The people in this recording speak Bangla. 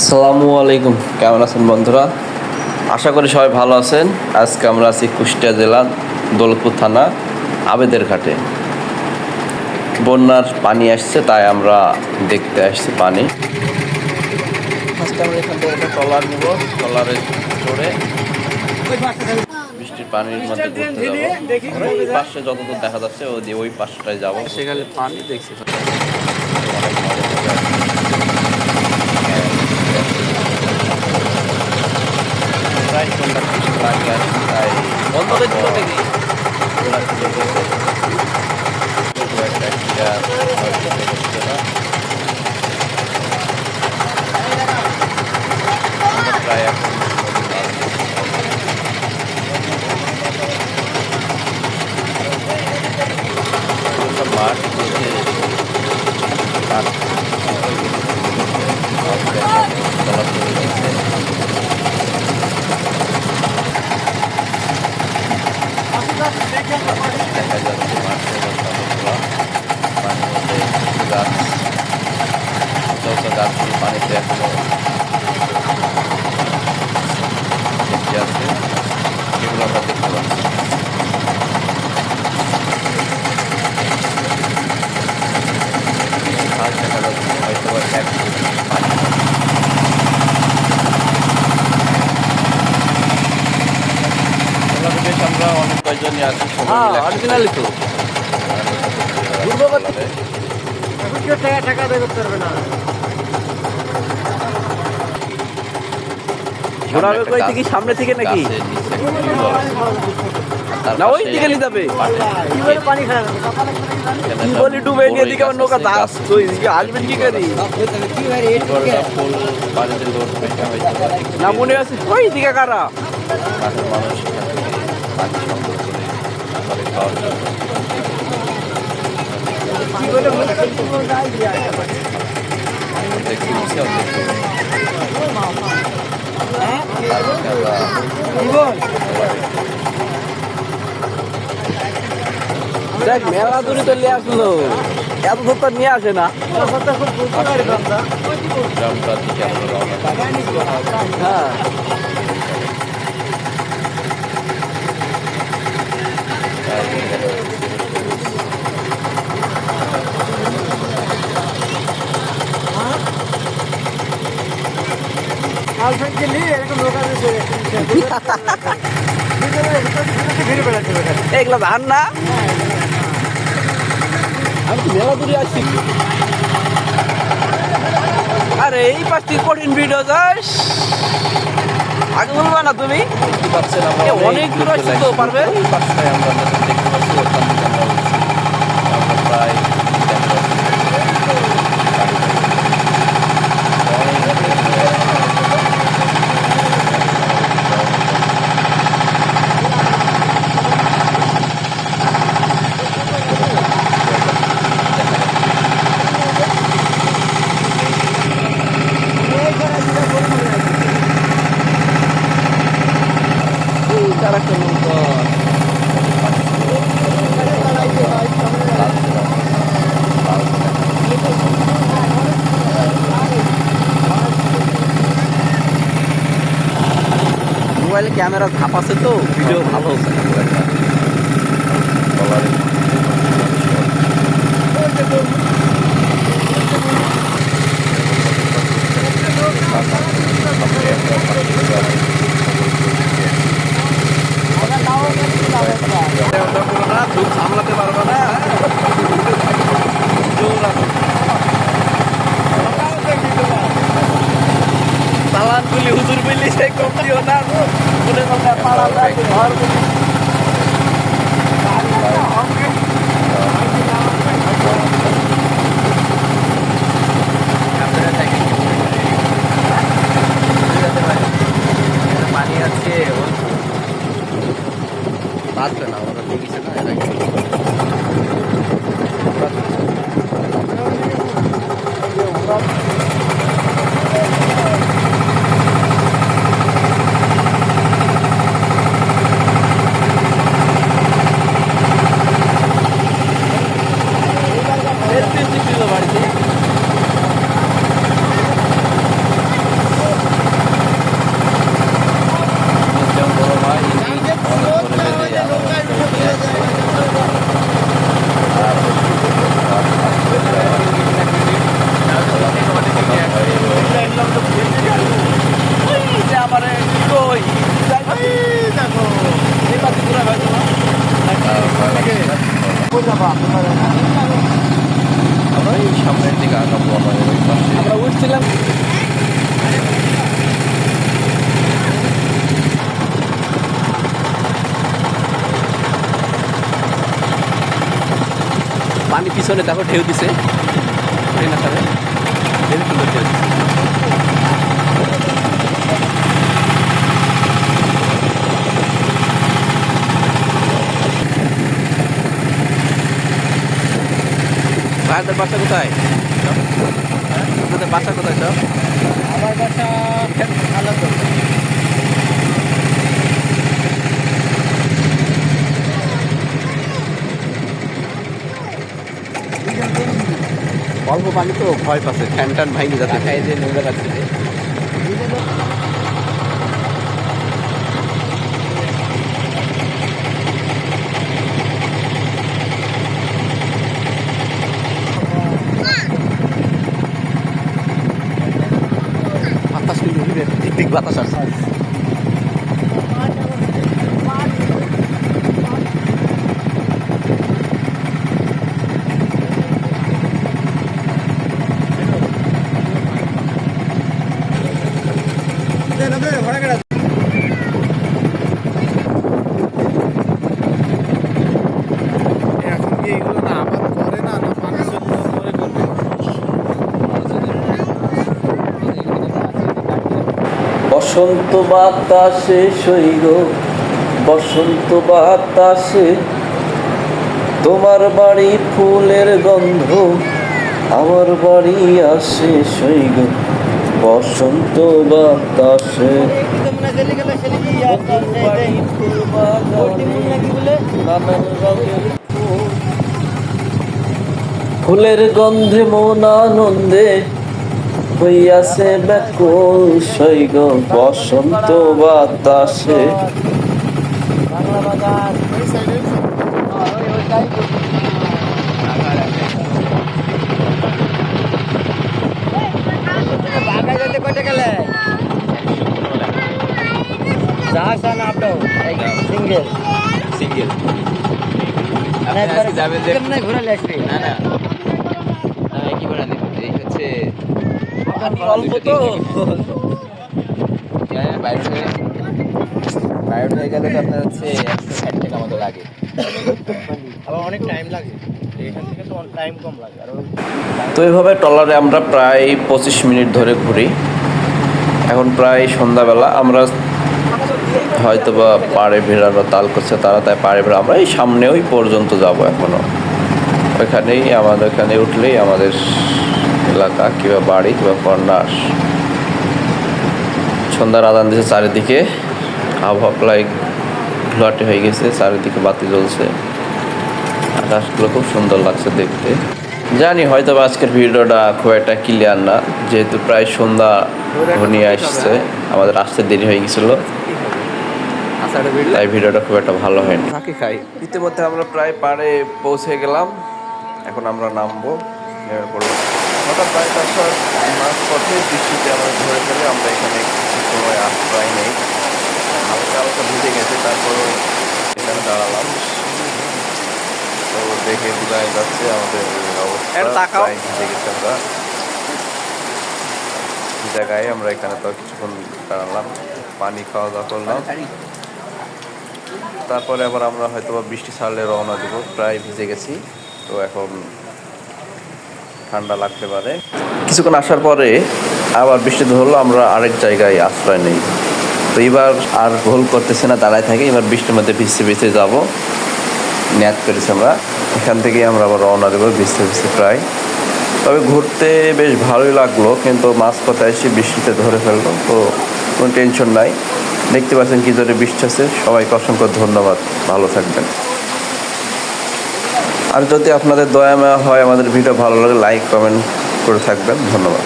আসসালামু আলাইকুম। কেমন আছেন বন্ধুরা? আশা করি সবাই ভালো আছেন। আজকে আমরা আছি কুষ্টিয়া জেলা দৌলতপুর থানা আবেদের ঘাটে। বন্যার পানি আসছে তাই আমরা দেখতে আসছি পানি। আমরা এখান থেকে একটা ট্রলার নিব। ট্রলারে করে বৃষ্টির পানির মধ্যে ঘুরতে যাব। এই পাশে যতদূর দেখা যাচ্ছে ওই ওই পাশটায় যাব। সেখানে পানি দেখছি প্রায় সন্ধ্যা কিছু লাগে আর তাই বন্ধ করে দিল নাকি? ওরা খুলে গেছে একটা ক্লিয়ার হচ্ছে না আমরা প্রায় এখন পুরোটা মাঠ বলতে মাঠ চলাচল হচ্ছে দেখা যাচ্ছে মাঠে গাছগুলো পানির মধ্যে কিছু গাছ যত গাছগুলো পানিতে এখনও বেঁচে আছে। সেগুলো আমরা দেখতে পাচ্ছি আর দেখা যাচ্ছে হয়তো এক বেশ আমরা অনেক কয়জনই আছি সবাই হ্যাঁ মিলে একসাথে। অরিজিনালি তো। ঘোরাবে কই থেকে সামনে থেকে নাকি? না ওই দিকে নিয়ে যাবে? কি বলি ডুবে নিয়ে দিকে আমার নৌকা দাস তুই আসবেন কি করি? না মনে আছে ওই দিকে কারা? মাঠের মানুষ এখান থেকে পানি সংগ্রহ করে তারপরে খাওয়ার জন্য অর্ধেক তুলছে অর্ধেক তুলছে। তারপরে আমরা দেখ মেলা দূরে তো নিয়ে আসলো। এত সত্তা নিয়ে আসে না। হ্যাঁ। এগুলো ধান না? আমি মেলা দূরে আসছি আরে এই পাশ থেকে কঠিন ভিডিও যাস। আগে বলবা না তুমি অনেক দূর আসছি তো, পারবে? ওই পাশটায় আমরা যখন দেখতে পাচ্ছি ওখান থেকে আমরা উঠছি। আমরা প্রায় ক্যামেরা তার একটা নৌকা মোবাইলে ক্যামেরা ধাপ আছে তো ভিডিও ভালো হচ্ছে না পানি পিছনে দেখো ঢেউ দিছে। ঢেউ সুন্দর ঢেউ ভাইদের বাসা কোথায়? আপনাদের বাসা কোথায় সব আমার বাসা তো অল্প পানি তো ভয় পাচ্ছে ফ্যান ট্যান ভাঙি যাতে খাই যে নোংরা লাগছে যে। বাতাস কিন্তু উড়ে, দিক দিক বাতাস আসছে এখন কি এগুলো না আবাদ করে না না পানি চললে করে করবে বসন্ত বাতাসে সৈগ বসন্ত বাতাসে তোমার বাড়ি ফুলের গন্ধ, আমার বাড়ি আসে সৈগ বসন্ত বাতাসে। ফুলের গন্ধে মন আনন্দে হইয়াছে ব্যাকুল সৈগ বসন্ত বাতাসে। সিঙ্গেল সিঙ্গেল না না কি বলে এই হচ্ছে অল্প তো। বাইরে থেকে বাইরে হয়ে গেলে তো আপনার হচ্ছে একশো ষাট টাকা মতো লাগে। আবার অনেক টাইম লাগে। তো টাইম কম লাগে। তো এইভাবে ট্রলারে আমরা প্রায় পঁচিশ মিনিট ধরে ঘুরি। এখন প্রায় সন্ধ্যাবেলা। আমরা হয়তো বা পাড়ে ভেড়ানো তাল করছে তারা তাই পাড়ে ভেড়া আমরা এই সামনে ওই পর্যন্ত যাব এখনও। ওইখানেই আমাদের এখানে উঠলেই আমাদের এলাকা, কিংবা বাড়ি, কিংবা কর্নার সন্ধ্যার আদান দিয়েছে চারিদিকে। আবহাওয়া প্রায় ঘোলাটে হয়ে গেছে, চারিদিকে বাতি জ্বলছে। আকাশগুলো খুব সুন্দর লাগছে দেখতে। জানি হয়তো আজকের ভিডিওটা খুব একটা ক্লিয়ার না, যেহেতু প্রায় সন্ধ্যা ঘনিয়ে আসছে, আমাদের আসতে দেরি হয়ে গেছিল। তাই ভিডিওটা খুব একটা ভালো হয়নি। ফাঁকি খাই। ইতিমধ্যে আমরা প্রায় পাড়ে পৌঁছে গেলাম। এখন আমরা নামবো নেমে হঠাৎ বাড়িতে আসার মাঝ পথে বৃষ্টিতে আমরা ধরে ফেলে আমরা এখানে কিছু সময় আশ্রয় নেই। হালকা হালকা ভিজে গেছে তারপরও এখানে দাঁড়ালাম। তো দেখে বোঝাই যাচ্ছে আমাদের অবস্থা প্রায় ভিজে গেছে আমরা। ভিজা গায়ে আমরা এখানে তো কিছুক্ষণ দাঁড়ালাম পানি খাওয়া দাওয়া করলাম। তারপরে আবার আমরা হয়তো বৃষ্টি ছাড়লে রওনা দেবো প্রায় ভিজে গেছি। তো এখন ঠান্ডা লাগতে পারে। কিছুক্ষণ আসার পরে আবার বৃষ্টি ধরলো, আমরা আরেক জায়গায় আশ্রয় নেই। তো এবার আর ভুল করতেছে না, দাঁড়ায় থাকি। এবার বৃষ্টির মধ্যে ভিজতে ভিজতে যাব। ন্যাত করেছি আমরা। এখান থেকেই আমরা আবার রওনা দেবো ভিজতে ভিজতে প্রায়। তবে ঘুরতে বেশ ভালোই লাগল, কিন্তু মাছ পথে এসে বৃষ্টিতে ধরে ফেলল, তো কোনো টেনশন নাই। দেখতে পাচ্ছেন কী জোরে বৃষ্টি আছে সবাইকে অসংখ্য ধন্যবাদ। ভালো থাকবেন। আর যদি আপনাদের দয়া মায়া হয়, আমাদের ভিডিও ভালো লাগে লাইক কমেন্ট করে থাকবেন। ধন্যবাদ।